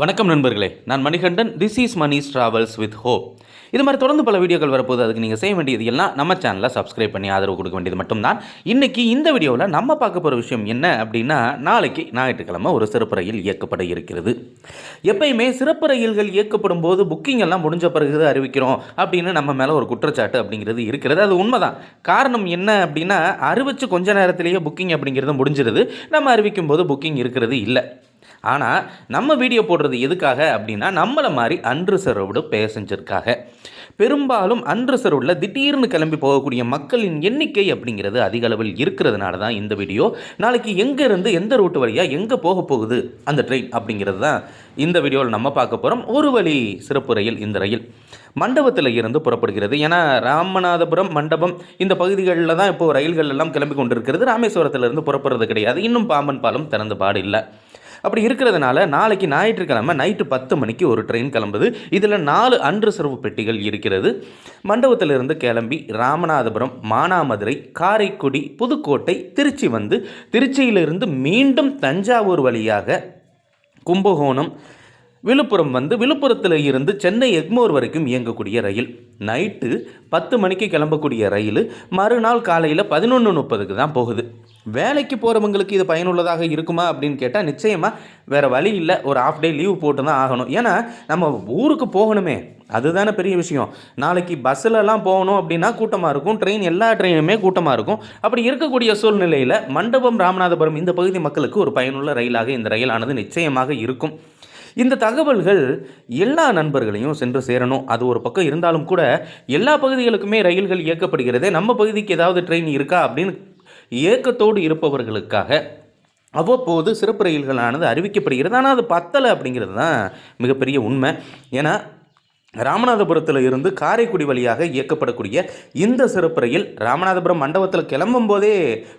வணக்கம் நண்பர்களே. நான் Manikandan. This is Mani's travels with hope இது மாதிரி தொடர்ந்து பல வீடியோக்கள் வரப்போது அதுக்கு நீங்கள் செய்ய வேண்டியது எல்லாம் நம்ம சேனலை சப்ஸ்கிரைப் பண்ணி ஆதரவு கொடுக்க வேண்டியது மட்டும்தான். இன்றைக்கி இந்த வீடியோவில் நம்ம பார்க்க போகிற விஷயம் என்ன அப்படின்னா நாளைக்கு ஞாயிற்றுக்கிழமை ஒரு சிறப்பு ரயில் இயக்கப்பட இருக்கிறது. எப்பயுமே சிறப்பு ரயில்கள் இயக்கப்படும் போது புக்கிங் எல்லாம் முடிஞ்ச பிறகு அறிவிக்கிறோம் அப்படின்னு நம்ம மேலே ஒரு குற்றச்சாட்டு அப்படிங்கிறது இருக்கிறது. அது உண்மைதான். காரணம் என்ன அப்படின்னா அறிவிச்சு கொஞ்ச நேரத்திலேயே புக்கிங் அப்படிங்கிறது முடிஞ்சிருது. நம்ம அறிவிக்கும் போது புக்கிங் இருக்கிறது இல்லை. ஆனால் நம்ம வீடியோ போடுறது எதுக்காக அப்படின்னா நம்மளை மாதிரி அன்ரிசர்வ்டு பேசஞ்சருக்காக பெரும்பாலும் அன்ரிசர்வ்டில் திடீர்னு கிளம்பி போகக்கூடிய மக்களின் எண்ணிக்கை அப்படிங்கிறது அதிக அளவில் இருக்கிறதுனால தான் இந்த வீடியோ நாளைக்கு எங்கேருந்து எந்த ரூட்டு வழியாக எங்கே போக போகுது அந்த ட்ரெயின் அப்படிங்கிறது தான் இந்த வீடியோவில் நம்ம பார்க்க போகிறோம் ஒரு வழி சிறப்பு ரயில் இந்த ரயில். மண்டபத்தில் இருந்து புறப்படுகிறது. ஏன்னா ராமநாதபுரம் மண்டபம் இந்த பகுதிகளில் தான் இப்போது ரயில்கள் எல்லாம் கிளம்பி கொண்டிருக்கிறது. ராமேஸ்வரத்திலிருந்து புறப்படுறது கிடையாது. இன்னும் பாம்பன் பாலம் திறந்த பாடு இல்லை. அப்படி இருக்கிறதுனால நாளைக்கு ஞாயிற்றுக்கிழமை நைட்டு பத்து மணிக்கு ஒரு ட்ரெயின் கிளம்புது. இதில் நாலு அன்ரிசர்வ் பெட்டிகள் இருக்கிறது. மண்டபத்திலிருந்து கிளம்பி ராமநாதபுரம் மானாமதுரை காரைக்குடி புதுக்கோட்டை திருச்சி வந்து திருச்சியிலிருந்து மீண்டும் தஞ்சாவூர் வழியாக கும்பகோணம் விழுப்புரம் வந்து விழுப்புரத்தில் இருந்து சென்னை எக்மோர் வரைக்கும் இயங்கக்கூடிய ரயில். நைட்டு பத்து மணிக்கு கிளம்பக்கூடிய ரயில் மறுநாள் காலையில் பதினொன்று முப்பதுக்கு தான் போகுது. வேலைக்கு போகிறவங்களுக்கு இது பயனுள்ளதாக இருக்குமா அப்படின்னு கேட்டால் நிச்சயமாக வேறு வழி இல்லை. ஒரு ஆஃப் டே லீவ் போட்டு தான் ஆகணும். ஏன்னா நம்ம ஊருக்கு போகணுமே. அதுதானே பெரிய விஷயம். நாளைக்கு பஸ்ஸிலலாம் போகணும் அப்படின்னா கூட்டமாக இருக்கும். ட்ரெயின் எல்லா ட்ரெயினுமே கூட்டமாக இருக்கும். அப்படி இருக்கக்கூடிய சூழ்நிலையில் மண்டபம் ராமநாதபுரம் இந்த பகுதி மக்களுக்கு ஒரு பயனுள்ள ரயிலாக இந்த ரயிலானது நிச்சயமாக இருக்கும். இந்த தகவல்கள் எல்லா நண்பர்களையும் சென்று சேரணும். அது ஒரு பக்கம் இருந்தாலும் கூட எல்லா பகுதிகளுக்குமே ரயில்கள் இயக்கப்படுகிறதே. நம்ம பகுதிக்கு ஏதாவது ட்ரெயின் இருக்கா அப்படின்னு ஏக்கத்தோடு இருப்பவர்களுக்காக அவ்வப்போது சிறப்பு ரயில்களானது அறிவிக்கப்படுகிறது. ஆனால் அது பத்தலை அப்படிங்கிறது தான் மிகப்பெரிய உண்மை. ஏன்னா ராமநாதபுரத்தில் இருந்து காரைக்குடி வழியாக இயக்கப்படக்கூடிய இந்த சிறப்பு ரயில் ராமநாதபுரம் மண்டபத்தில் கிளம்பும் போதே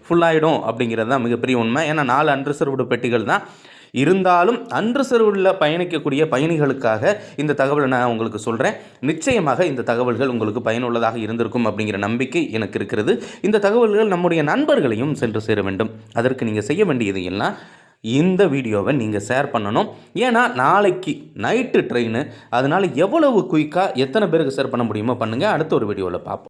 ஃபுல்லாகிடும் அப்படிங்கிறது தான் மிகப்பெரிய உண்மை. ஏன்னா நாலு அன்ரிசர்வ்டு பெட்டிகள் தான். இருந்தாலும் அன்ரிசர்வ்டில் பயணிக்கக்கூடிய பயணிகளுக்காக இந்த தகவலை நான் உங்களுக்கு சொல்கிறேன் நிச்சயமாக இந்த தகவல்கள் உங்களுக்கு பயனுள்ளதாக இருந்திருக்கும் அப்படிங்கிற நம்பிக்கை எனக்கு இருக்கிறது. இந்த தகவல்கள் நம்முடைய நண்பர்களையும் சென்று சேர வேண்டும். அதற்கு நீங்கள் செய்ய வேண்டியது எல்லாம் இந்த வீடியோவை நீங்கள் ஷேர் பண்ணணும். ஏன்னா நாளைக்கு நைட்டு ட்ரெயின் அதனால் எவ்வளவு குயிக்காக எத்தனை பேருக்கு ஷேர் பண்ண முடியுமோ பண்ணுங்கள் அடுத்த ஒரு வீடியோவில் பார்ப்போம்